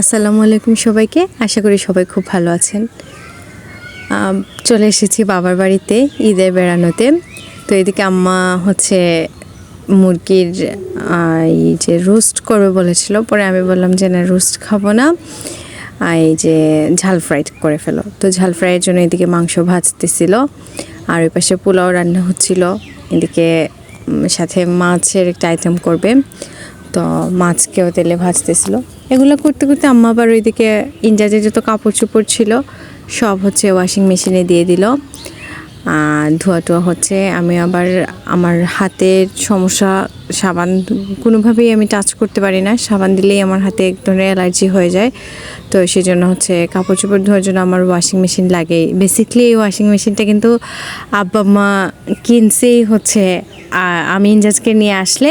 আসসালামু আলাইকুম সবাইকে। আশা করি সবাই খুব ভালো আছেন। চলে এসেছি বাবার বাড়িতে ঈদের বেড়ানোতে। তো এদিকে আম্মা হচ্ছে মুরগির এই যে রোস্ট করবে বলেছিল। পরে আমি বললাম যে, না, রোস্ট খাব না। এই যে ঝাল ফ্রাইড করে ফেলো। তো ঝাল ফ্রাইয়ের জন্য এদিকে মাংস ভাজতেছিল। আর ওই পাশে পোলাও রান্না হচ্ছিল। এদিকে সাথে মাছের একটা আইটেম করবে। তো মাছকেও তেলে ভাজতেছিল। এগুলো করতে করতে আম্মা আবার ওইদিকে ইন্ডিয়াতে যত কাপড় চোপড় ছিল, সব হচ্ছে ওয়াশিং মেশিনে দিয়ে দিল। ধোয়া টোয়া হচ্ছে, আমি আবার আমার হাতের সমস্যা, সাবান কোনোভাবেই আমি টাচ করতে পারি না। সাবান দিলেই আমার হাতে এক ধরনের অ্যালার্জি হয়ে যায়। তো সেই জন্য হচ্ছে কাপড় চোপড় ধোয়ার জন্য আমার ওয়াশিং মেশিন লাগে। বেসিকলি এই ওয়াশিং মেশিনটা কিন্তু আব্বা মা কিনছেই হচ্ছে আমি ইনজাজকে নিয়ে আসলে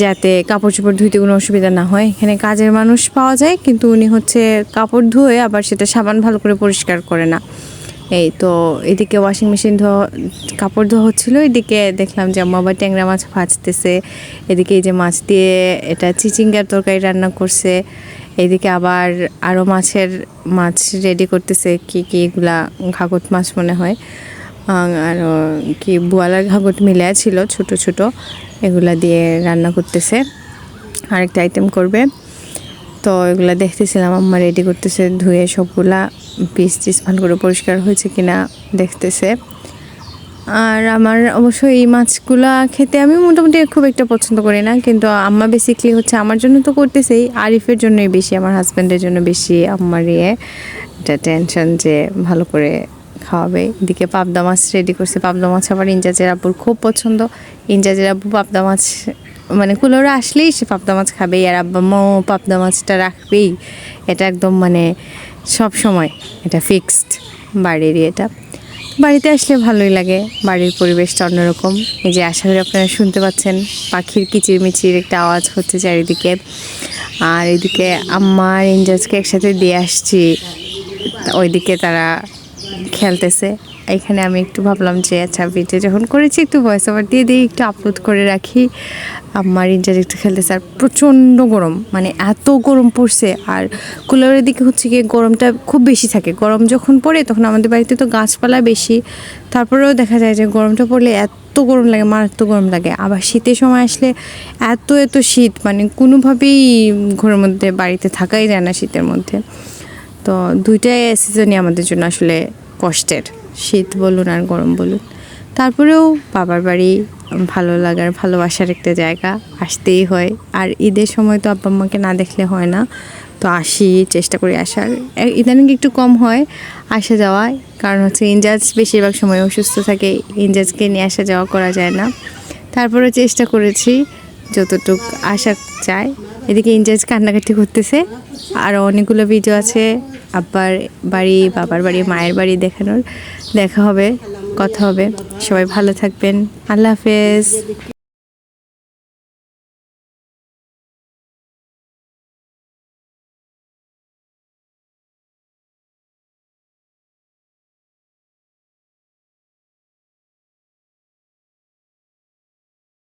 যাতে কাপড় চোপড় ধুইতে কোনো অসুবিধা না হয়। এখানে কাজের মানুষ পাওয়া যায়, কিন্তু উনি হচ্ছে কাপড় ধুয়ে আবার সেটা সাবান ভালো করে পরিষ্কার করে না। এই তো এদিকে ওয়াশিং মেশিন ধোয়া, কাপড় ধোয়া হচ্ছিল, এদিকে দেখলাম যে আম্মা আবার ট্যাংরা মাছ ভাজতেছে। এদিকে এই যে মাছ দিয়ে এটা চিচিঙ্গার তরকারি রান্না করছে। এদিকে আবার আরও মাছের, মাছ রেডি করতেছে, কি কি এগুলা ঘাগট মাছ মনে হয়। আর কি বোয়ালার ঘাগট মিলে ছিল, ছোট ছোট, এগুলা দিয়ে রান্না করতেছে। আরেকটা আইটেম করবে। তো এগুলা দেখতেছিলাম, আম্মা রেডি করতেছে ধুয়ে সবগুলা পিস টিস ভালো করে পরিষ্কার হয়েছে কিনা দেখতেছে। আর আমার অবশ্য এই মাছগুলা খেতে আমি মোটামুটি খুব একটা পছন্দ করি না, কিন্তু আম্মা বেসিকলি হচ্ছে আমার জন্য তো করতেছেই, আরিফের জন্যই বেশি, আমার হাজব্যান্ডের জন্য বেশি আম্মার ইয়ে। এটা টেনশন যে ভালো করে খাওয়াবে। এদিকে পাবদা মাছ রেডি করছে। পাবদা মাছ আবার ইনজাজের আব্বুর খুব পছন্দ। ইনজাজের আব্বু পাবদা মাছ মানে কুলোরা আসলেই সে পাবদা মাছ খাবেই। আর আব্বা মাও পাবদা মাছটা রাখবেই। এটা একদম মানে সব সময় এটা ফিক্সড বাড়িরই এটা বাড়িতে আসলে ভালোই লাগে। বাড়ির পরিবেশটা অন্যরকম। এই যে আশা করি আপনারা শুনতে পাচ্ছেন, পাখির কিচিরমিচির একটা আওয়াজ হচ্ছে চারিদিকে। আর এদিকে আম্মার ইনজাজকে একসাথে দিয়ে আসছি। ওইদিকে তারা খেলতেছে। এখানে আমি একটু ভাবলাম যে আচ্ছা ভিডিও যখন করেছি, একটু ভয়েস ওভার দিয়ে দিই, একটু আপলোড করে রাখি। আমার ইন্টার একটু খেলতেছে আর প্রচণ্ড গরম মানে এত গরম পড়ছে। আর কুলারের দিকে হচ্ছে গিয়ে গরমটা খুব বেশি থাকে। গরম যখন পড়ে, তখন আমাদের বাড়িতে তো গাছপালা বেশি। তারপরেও দেখা যায় যে, গরমটা পড়লে এত গরম লাগে, মারাত্মক গরম লাগে। আবার শীতের সময় আসলে এত এত শীত মানে কোনোভাবেই ঘরের মধ্যে, বাড়িতে থাকাই যায় না শীতের মধ্যে। তো দুইটাই সিজনই আমাদের জন্য আসলে কষ্টের। শীত বলুন আর গরম বলুন। তারপরেও বাবার বাড়ি ভালো লাগার, ভালোবাসার একটা জায়গা আসতেই হয়। আর ঈদের সময় তো আব্বা আম্মাকে না দেখলে হয় না। তো আসি, চেষ্টা করি আসার। ইদানিং একটু কম হয় আসা যাওয়ায় কারণ হচ্ছে ইনজাজ বেশিরভাগ সময় অসুস্থ থাকে ইনজাজকে নিয়ে আসা যাওয়া করা যায় না। তারপরেও চেষ্টা করেছি, যতটুক আসা যায় এদিকে ইনজাজ কান্নাকাটি করতেছে। আরও অনেকগুলো ভিডিও আছে, আব্বার বাড়ি, বাবার বাড়ি, মায়ের বাড়ি দেখানোর। দেখা হবে, কথা হবে। সবাই ভালো থাকবেন। আল্লাহ হাফেজ।